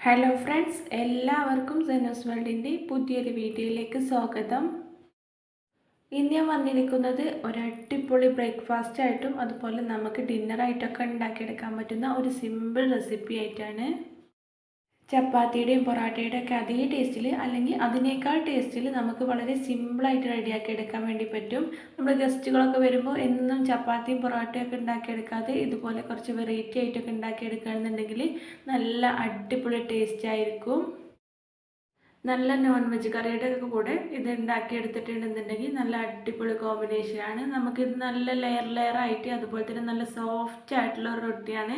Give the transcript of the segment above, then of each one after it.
Hello friends എല്ലാവർക്കും സെനോസ് വേൾഡിന്റെ പുതിയൊരു വീഡിയോയിലേക്ക് സ്വാഗതം. ഇന്ന് ഞാൻ വന്നിരിക്കുന്നത് ഒരു അടിപൊളി ബ്രേക്ക്ഫാസ്റ്റ് ആയിട്ടും അതുപോലെ നമുക്ക് ഡിന്നറായിട്ടൊക്കെ ഉണ്ടാക്കിയെടുക്കാൻ പറ്റുന്ന ഒരു സിമ്പിൾ റെസിപ്പി ആയിട്ടാണ്. ചപ്പാത്തിയുടെയും പൊറാട്ടയുടെയും ഒക്കെ അതേ ടേസ്റ്റിൽ അല്ലെങ്കിൽ അതിനേക്കാൾ ടേസ്റ്റിൽ നമുക്ക് വളരെ സിമ്പിളായിട്ട് റെഡിയാക്കി എടുക്കാൻ വേണ്ടി പറ്റും. നമ്മൾ ഗസ്റ്റുകളൊക്കെ വരുമ്പോൾ എന്നും ചപ്പാത്തിയും പൊറാട്ടയും ഒക്കെ ഉണ്ടാക്കിയെടുക്കാതെ ഇതുപോലെ കുറച്ച് വെറൈറ്റി ആയിട്ടൊക്കെ ഉണ്ടാക്കിയെടുക്കുകയാണെന്നുണ്ടെങ്കിൽ നല്ല അടിപൊളി ടേസ്റ്റ് ആയിരിക്കും. നല്ല നോൺ വെജ് കറിയുടെ ഒക്കെ കൂടെ ഇത് ഉണ്ടാക്കിയെടുത്തിട്ടുണ്ടെന്നുണ്ടെങ്കിൽ നല്ല അടിപൊളി കോമ്പിനേഷനാണ് നമുക്കിത് നല്ല ലെയർ ലെയർ ആയിട്ട് അതുപോലെ തന്നെ നല്ല സോഫ്റ്റ് ആയിട്ടുള്ള ഒരു റൊട്ടിയാണ്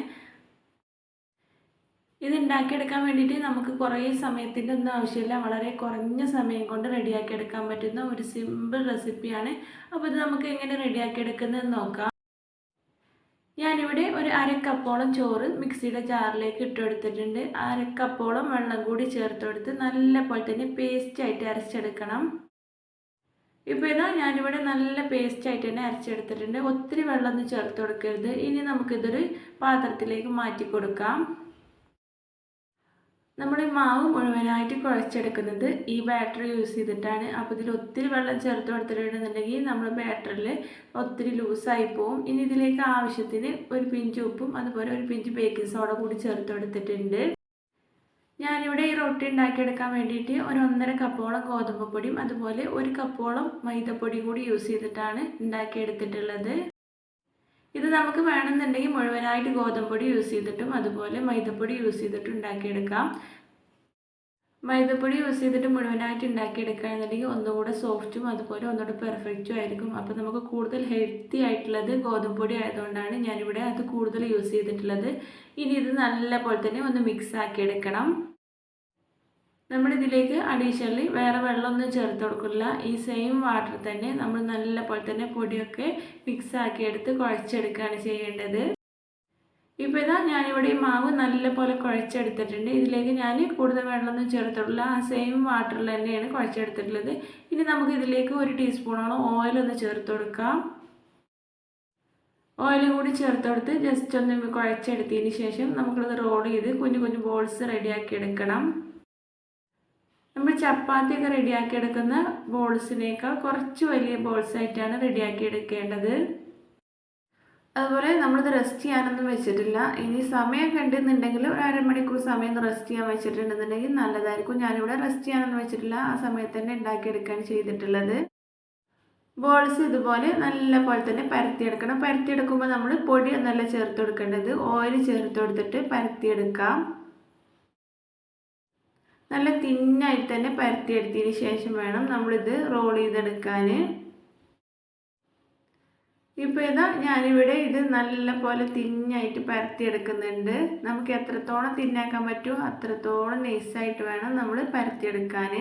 ഇത് ഉണ്ടാക്കിയെടുക്കാൻ വേണ്ടിയിട്ട് നമുക്ക് കുറേ സമയത്തിന്റെ ഒന്നും ആവശ്യമില്ല. വളരെ കുറഞ്ഞ സമയം കൊണ്ട് റെഡിയാക്കി എടുക്കാൻ പറ്റുന്ന ഒരു സിമ്പിൾ റെസിപ്പിയാണ് അപ്പോൾ ഇത് നമുക്ക് എങ്ങനെ റെഡിയാക്കി എടുക്കുന്നതെന്ന് നോക്കാം. ഞാനിവിടെ ഒരു അരക്കപ്പോളം ചോറ് മിക്സിയുടെ ജാറിലേക്ക് ഇട്ടെടുത്തിട്ടുണ്ട് അരക്കപ്പോളം വെള്ളം കൂടി ചേർത്തെടുത്ത് നല്ല പോലെ തന്നെ പേസ്റ്റായിട്ട് അരച്ചെടുക്കണം. ഇപ്പോൾ ഇതാ ഞാനിവിടെ നല്ല പേസ്റ്റായിട്ട് തന്നെ അരച്ചെടുത്തിട്ടുണ്ട്. ഒത്തിരി വെള്ളമൊന്നും ചേർത്ത് കൊടുക്കരുത്. ഇനി നമുക്കിതൊരു പാത്രത്തിലേക്ക് മാറ്റി കൊടുക്കാം നമ്മൾ ഈ മാവ് മുഴുവനായിട്ട് കുഴച്ചെടുക്കുന്നത് ഈ ബാറ്ററി യൂസ് ചെയ്തിട്ടാണ്. അപ്പോൾ ഇതിൽ ഒത്തിരി വെള്ളം ചേർത്ത് കൊടുത്തിട്ടുണ്ടെന്നുണ്ടെങ്കിൽ നമ്മൾ ബാറ്ററിൽ ഒത്തിരി ലൂസായി പോവും. ഇനി ഇതിലേക്ക് ആവശ്യത്തിന് ഒരു പിഞ്ച് ഉപ്പും അതുപോലെ ഒരു പിഞ്ച് ബേക്കിംഗ് സോഡ കൂടി ചേർത്ത് കൊടുത്തിട്ടുണ്ട്. ഞാനിവിടെ ഈ റൊട്ടി ഉണ്ടാക്കിയെടുക്കാൻ വേണ്ടിയിട്ട് ഒരു ഒന്നര കപ്പോളം ഗോതമ്പ് പൊടിയും അതുപോലെ ഒരു കപ്പോളം മൈദപ്പൊടിയും കൂടി യൂസ് ചെയ്തിട്ടാണ് ഉണ്ടാക്കിയെടുത്തിട്ടുള്ളത്. ഇത് നമുക്ക് വേണമെന്നുണ്ടെങ്കിൽ മുഴുവനായിട്ട് ഗോതമ്പൊടി യൂസ് ചെയ്തിട്ടും അതുപോലെ മൈദപ്പൊടി യൂസ് ചെയ്തിട്ടും ഉണ്ടാക്കിയെടുക്കാം. മൈദപ്പൊടി യൂസ് ചെയ്തിട്ട് മുഴുവനായിട്ട് ഉണ്ടാക്കിയെടുക്കുകയാണെന്നുണ്ടെങ്കിൽ ഒന്നുകൂടെ സോഫ്റ്റും അതുപോലെ ഒന്നുകൂടെ പെർഫെക്റ്റും ആയിരിക്കും. അപ്പോൾ നമുക്ക് കൂടുതൽ ഹെൽത്തി ആയിട്ടുള്ളത് ഗോതമ്പ് പൊടി ആയതുകൊണ്ടാണ് ഞാനിവിടെ അത് കൂടുതൽ യൂസ് ചെയ്തിട്ടുള്ളത്. ഇനി ഇത് നല്ല പോലെ തന്നെ ഒന്ന് മിക്സ് ആക്കിയെടുക്കണം. നമ്മളിതിലേക്ക് അഡീഷണലി വേറെ വെള്ളമൊന്നും ചേർത്ത് കൊടുക്കില്ല ഈ സെയിം വാട്ടർ തന്നെ നമ്മൾ നല്ല പോലെ തന്നെ പൊടിയൊക്കെ മിക്സ് ആക്കി എടുത്ത് കുഴച്ചെടുക്കുകയാണ് ചെയ്യേണ്ടത്. ഇപ്പോൾ ഇതാ ഞാനിവിടെ ഈ മാവ് നല്ല പോലെ കുഴച്ചെടുത്തിട്ടുണ്ട്. ഇതിലേക്ക് ഞാൻ കൂടുതൽ വെള്ളമൊന്നും ചേർത്തിട്ടില്ല. ആ സെയിം വാട്ടറിൽ തന്നെയാണ് കുഴച്ചെടുത്തിട്ടുള്ളത്. ഇനി നമുക്ക് ഇതിലേക്ക് ഒരു ടീസ്പൂണോളം ഓയിലൊന്ന് ചേർത്ത് കൊടുക്കാം. ഓയിൽ കൂടി ചേർത്ത് കൊടുത്ത് ജസ്റ്റ് ഒന്ന് കുഴച്ചെടുത്തതിന് ശേഷം നമുക്കിത് റോൾ ചെയ്ത് കുഞ്ഞു കുഞ്ഞു ബോൾസ് റെഡിയാക്കി എടുക്കണം. നമ്മൾ ചപ്പാത്തിയൊക്കെ റെഡിയാക്കി എടുക്കുന്ന ബോൾസിനേക്കാൾ കുറച്ച് വലിയ ബോൾസ് ആയിട്ടാണ് റെഡിയാക്കി എടുക്കേണ്ടത് അതുപോലെ നമ്മളിത് റെസ്റ്റ് ചെയ്യാനൊന്നും വെച്ചിട്ടില്ല. ഇനി സമയം കണ്ടെന്നുണ്ടെങ്കിൽ ഒരു അരമണിക്കൂർ സമയം റെസ്റ്റ് ചെയ്യാൻ വെച്ചിട്ടുണ്ടെന്നുണ്ടെങ്കിൽ നല്ലതായിരിക്കും. ഞാനിവിടെ റെസ്റ്റ് ചെയ്യാനൊന്നും വെച്ചിട്ടില്ല. ആ സമയത്ത് തന്നെ ഉണ്ടാക്കിയെടുക്കുകയാണ് ചെയ്തിട്ടുള്ളത്. ബോൾസ് ഇതുപോലെ നല്ല പോലെ തന്നെ പരത്തിയെടുക്കണം. പരത്തിയെടുക്കുമ്പോൾ നമ്മൾ പൊടി നല്ല ചേർത്ത് കൊടുക്കേണ്ടത്. ഓയിൽ ചേർത്ത് കൊടുത്തിട്ട് പരത്തിയെടുക്കാം. നല്ല തിന്നായിട്ട് തന്നെ പരത്തിയെടുത്തതിന് ശേഷം വേണം നമ്മളിത് റോൾ ചെയ്തെടുക്കാൻ. ഇപ്പോൾ ഇതാ ഞാനിവിടെ ഇത് നല്ല പോലെ തിന്നായിട്ട് പരത്തിയെടുക്കുന്നുണ്ട്. നമുക്ക് എത്രത്തോളം തിന്നാക്കാൻ പറ്റുമോ അത്രത്തോളം നൈസായിട്ട് വേണം നമ്മൾ പരത്തിയെടുക്കാൻ.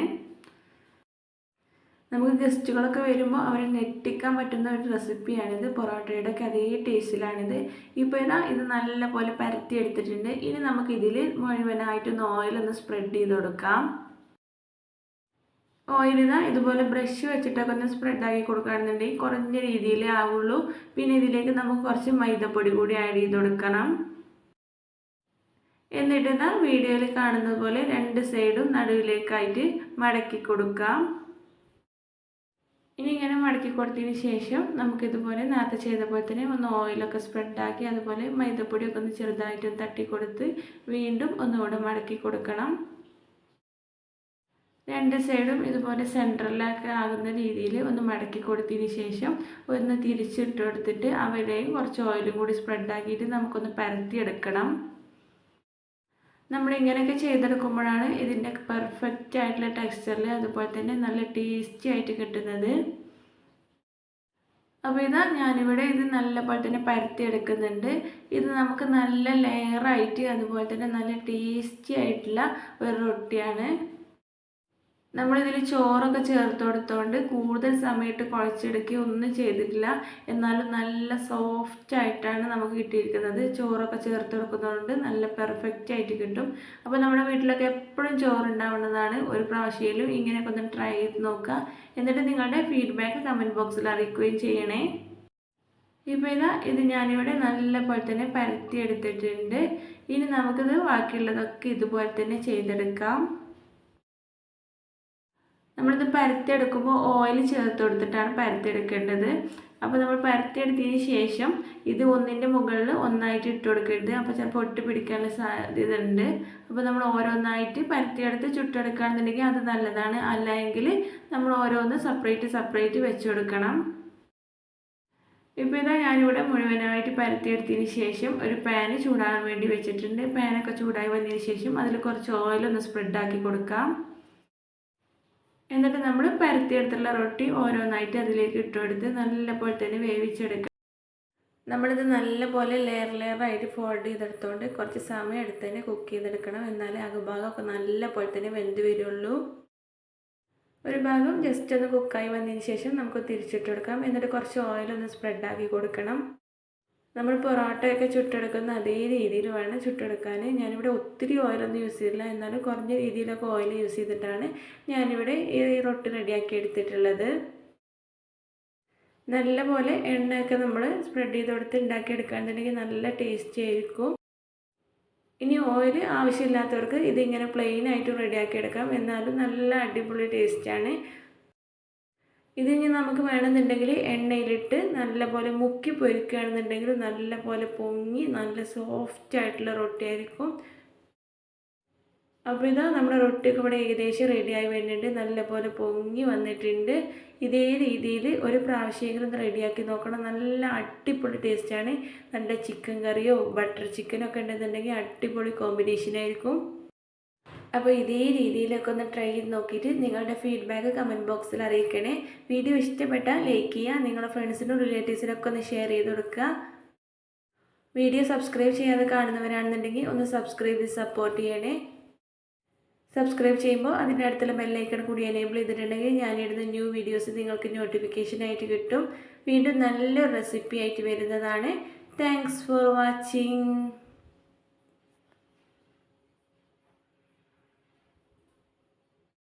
നമുക്ക് ഗസ്റ്റുകളൊക്കെ വരുമ്പോൾ അവരെ ഞെട്ടിക്കാൻ പറ്റുന്ന ഒരു റെസിപ്പിയാണിത്. പൊറോട്ടയുടെ ഒക്കെ അതേ ടേസ്റ്റിലാണിത്. ഇപ്പോൾ ഇതാ ഇത് നല്ലപോലെ പരത്തി എടുത്തിട്ടുണ്ട് ഇനി നമുക്ക് ഇതിൽ മുഴുവനായിട്ടൊന്ന് ഓയിലൊന്ന് സ്പ്രെഡ് ചെയ്ത് കൊടുക്കാം. ഓയിൽ ഇതാ ഇതുപോലെ ബ്രഷ് വെച്ചിട്ടൊക്കെ ഒന്ന് സ്പ്രെഡ് ആക്കി കൊടുക്കുകയാണെന്നുണ്ടെങ്കിൽ കുറഞ്ഞ രീതിയിലേ ആവുള്ളൂ. പിന്നെ ഇതിലേക്ക് നമുക്ക് കുറച്ച് മൈദപ്പൊടി കൂടി ആഡ് ചെയ്ത് കൊടുക്കണം. എന്നിട്ട് ഇതാ വീഡിയോയിൽ കാണുന്നത് പോലെ രണ്ട് സൈഡും നടുവിലേക്കായിട്ട് മടക്കി കൊടുക്കാം. ഇനി ഇങ്ങനെ മടക്കി കൊടുത്തതിന് ശേഷം നമുക്കിതുപോലെ നേരത്തെ ചെയ്ത പോലെ തന്നെ ഒന്ന് ഓയിലൊക്കെ സ്പ്രെഡാക്കി അതുപോലെ മൈദപ്പൊടിയൊക്കെ ഒന്ന് ചെറുതായിട്ട് തട്ടി കൊടുത്ത് വീണ്ടും ഒന്നുകൂടെ മടക്കി കൊടുക്കണം. രണ്ട് സൈഡും ഇതുപോലെ സെന്ററിലൊക്കെ ആകുന്ന രീതിയിൽ ഒന്ന് മടക്കി കൊടുത്തതിന് ശേഷം ഒന്ന് തിരിച്ചിട്ട് കൊടുത്തിട്ട് അവിടെയും കുറച്ച് ഓയിലും കൂടി സ്പ്രെഡാക്കിയിട്ട് നമുക്കൊന്ന് പരത്തിയെടുക്കണം നമ്മൾ ഇങ്ങനെയൊക്കെ ചെയ്തെടുക്കുമ്പോഴാണ് ഇതിന്റെ പെർഫെക്റ്റ് ആയിട്ടുള്ള ടെക്സ്ചറിൽ അതുപോലെ തന്നെ നല്ല ടേസ്റ്റി ആയിട്ട് കിട്ടുന്നത്. അപ്പോൾ ഇതാ ഞാനിവിടെ ഇത് നല്ലപോലെ തന്നെ പരത്തി എടുക്കുന്നുണ്ട് ഇത് നമുക്ക് നല്ല ലെയറായിട്ട് അതുപോലെ തന്നെ നല്ല ടേസ്റ്റി ആയിട്ടുള്ള ഒരു റൊട്ടിയാണ്. നമ്മളിതിൽ ചോറൊക്കെ ചേർത്ത് കൊടുത്തോണ്ട് കൂടുതൽ സമയത്ത് കുഴച്ചെടുക്കുക ഒന്നും ചെയ്തിട്ടില്ല. എന്നാലും നല്ല സോഫ്റ്റ് ആയിട്ടാണ് നമുക്ക് കിട്ടിയിരിക്കുന്നത്. ചോറൊക്കെ ചേർത്ത് കൊടുക്കുന്നതുകൊണ്ട് നല്ല പെർഫെക്റ്റ് ആയിട്ട് കിട്ടും. അപ്പോൾ നമ്മുടെ വീട്ടിലൊക്കെ എപ്പോഴും ചോറ് ഉണ്ടാവുന്നതാണ് ഒരു പ്രാവശ്യയിലും ഇങ്ങനെയൊക്കെ ഒന്ന് ട്രൈ ചെയ്ത് നോക്കുക. എന്നിട്ട് നിങ്ങളുടെ ഫീഡ്ബാക്ക് കമന്റ് ബോക്സിൽ അറിയിക്കുകയും ചെയ്യണേ. ഇപ്പോൾ ഇതാ ഇത് ഞാനിവിടെ നല്ല പോലെ തന്നെ പരത്തി എടുത്തിട്ടുണ്ട് ഇനി നമുക്കിത് ബാക്കിയുള്ളതൊക്കെ ഇതുപോലെ തന്നെ ചെയ്തെടുക്കാം. നമ്മളിത് പരത്തിയെടുക്കുമ്പോൾ ഓയിൽ ചേർത്ത് കൊടുത്തിട്ടാണ് പരത്തിയെടുക്കേണ്ടത്. അപ്പോൾ നമ്മൾ പരത്തിയെടുത്തതിന് ശേഷം ഇത് ഒന്നിന്റെ മുകളിൽ ഒന്നായിട്ട് ഇട്ട് കൊടുക്കരുത്. അപ്പോൾ ചിലപ്പോൾ ഒട്ടി പിടിക്കാനുള്ള സാധ്യത ഉണ്ട് അപ്പോൾ നമ്മൾ ഓരോന്നായിട്ട് പരത്തിയെടുത്ത് ചുട്ടെടുക്കുകയാണെന്നുണ്ടെങ്കിൽ അത് നല്ലതാണ്. അല്ലെങ്കിൽ നമ്മൾ ഓരോന്ന് സെപ്പറേറ്റ് സെപ്പറേറ്റ് വെച്ച് കൊടുക്കണം. ഇപ്പോൾ ഇതാ ഞാനിവിടെ മുഴുവനായിട്ട് പരത്തിയെടുത്തതിന് ശേഷം ഒരു പാന് ചൂടാകാൻ വേണ്ടി വെച്ചിട്ടുണ്ട്. പാനൊക്കെ ചൂടായി വന്നതിന് ശേഷം അതിൽ കുറച്ച് ഓയിലൊന്ന് സ്പ്രെഡാക്കി കൊടുക്കാം. എന്നിട്ട് നമ്മൾ പരത്തിയെടുത്തുള്ള റൊട്ടി ഓരോന്നായിട്ട് അതിലേക്ക് ഇട്ടുകൊടുത്ത് നല്ലപോലെ തന്നെ വേവിച്ചെടുക്കുക നമ്മളിത് നല്ലപോലെ ലെയർ ലെയർ ആയിട്ട് ഫോൾഡ് ചെയ്തെടുത്തുകൊണ്ട് കുറച്ച് സമയം എടുത്ത് തന്നെ കുക്ക് ചെയ്തെടുക്കണം. എന്നാലേ അകഭാഗമൊക്കെ നല്ലപോലെ തന്നെ വെന്ത് വരുള്ളൂ. ഒരു ഭാഗം ജസ്റ്റ് ഒന്ന് കുക്കായി വന്നതിന് ശേഷം നമുക്ക് തിരിച്ചിട്ട് കൊടുക്കാം. എന്നിട്ട് കുറച്ച് ഓയിലൊന്ന് സ്പ്രെഡാക്കി കൊടുക്കണം. നമ്മൾ പൊറോട്ടയൊക്കെ ചുട്ടെടുക്കുന്ന അതേ രീതിയിൽ വേണം ചുട്ടെടുക്കാൻ ഞാനിവിടെ ഒത്തിരി ഓയിലൊന്നും യൂസ് ചെയ്തില്ല എന്നാലും കുറഞ്ഞ രീതിയിലൊക്കെ ഓയിൽ യൂസ് ചെയ്തിട്ടാണ് ഞാനിവിടെ ഈ റൊട്ടി റെഡിയാക്കി എടുത്തിട്ടുള്ളത്. നല്ലപോലെ എണ്ണയൊക്കെ നമ്മൾ സ്പ്രെഡ് ചെയ്ത് കൊടുത്ത് ഉണ്ടാക്കിയെടുക്കുകയാണെന്നുണ്ടെങ്കിൽ നല്ല ടേസ്റ്റി ആയിരിക്കും. ഇനി ഓയിൽ ആവശ്യമില്ലാത്തവർക്ക് ഇതിങ്ങനെ പ്ലെയിൻ ആയിട്ട് റെഡിയാക്കി എടുക്കാം. എന്നാലും നല്ല അടിപൊളി ടേസ്റ്റാണ് ഇതിനി നമുക്ക് വേണമെന്നുണ്ടെങ്കിൽ എണ്ണയിലിട്ട് നല്ലപോലെ മുക്കി പൊരിക്കുകയാണെന്നുണ്ടെങ്കിൽ നല്ലപോലെ പൊങ്ങി നല്ല സോഫ്റ്റ് ആയിട്ടുള്ള റൊട്ടി ആയിരിക്കും. അപ്പോൾ ഇതാ നമ്മുടെ റൊട്ടിയൊക്കെ ഇവിടെ ഏകദേശം റെഡിയായി വരുന്നുണ്ട്. നല്ലപോലെ പൊങ്ങി വന്നിട്ടുണ്ട്. ഇതേ രീതിയിൽ ഒരു പ്രാവശ്യമെങ്കിലും റെഡിയാക്കി നോക്കണം. നല്ല അടിപൊളി ടേസ്റ്റാണ് നല്ല ചിക്കൻ കറിയോ ബട്ടർ ചിക്കനോ ഒക്കെ ഉണ്ടെന്നുണ്ടെങ്കിൽ അടിപൊളി കോമ്പിനേഷൻ ആയിരിക്കും. അപ്പോൾ ഇതേ രീതിയിലൊക്കെ ഒന്ന് ട്രൈ ചെയ്ത് നോക്കിയിട്ട് നിങ്ങളുടെ ഫീഡ്ബാക്ക് കമന്റ് ബോക്സിൽ അറിയിക്കണേ. വീഡിയോ ഇഷ്ടപ്പെട്ടാൽ ലൈക്ക് ചെയ്യുക നിങ്ങളുടെ ഫ്രണ്ട്സിനും റിലേറ്റീവ്സിനൊക്കെ ഒന്ന് ഷെയർ ചെയ്ത് കൊടുക്കുക. വീഡിയോ സബ്സ്ക്രൈബ് ചെയ്യാതെ കാണുന്നവരാണെന്നുണ്ടെങ്കിൽ ഒന്ന് സബ്സ്ക്രൈബ് ചെയ്ത് സപ്പോർട്ട് ചെയ്യണേ. സബ്സ്ക്രൈബ് ചെയ്യുമ്പോൾ അതിന്റെ അടുത്തുള്ള ബെല്ലൈക്കൺ കൂടി എനേബിൾ ചെയ്തിട്ടുണ്ടെങ്കിൽ ഞാനിടുന്ന ന്യൂ വീഡിയോസ് നിങ്ങൾക്ക് നോട്ടിഫിക്കേഷനായിട്ട് കിട്ടും. വീണ്ടും നല്ലൊരു റെസിപ്പി ആയിട്ട് വരുന്നതാണ്. Thanks for watching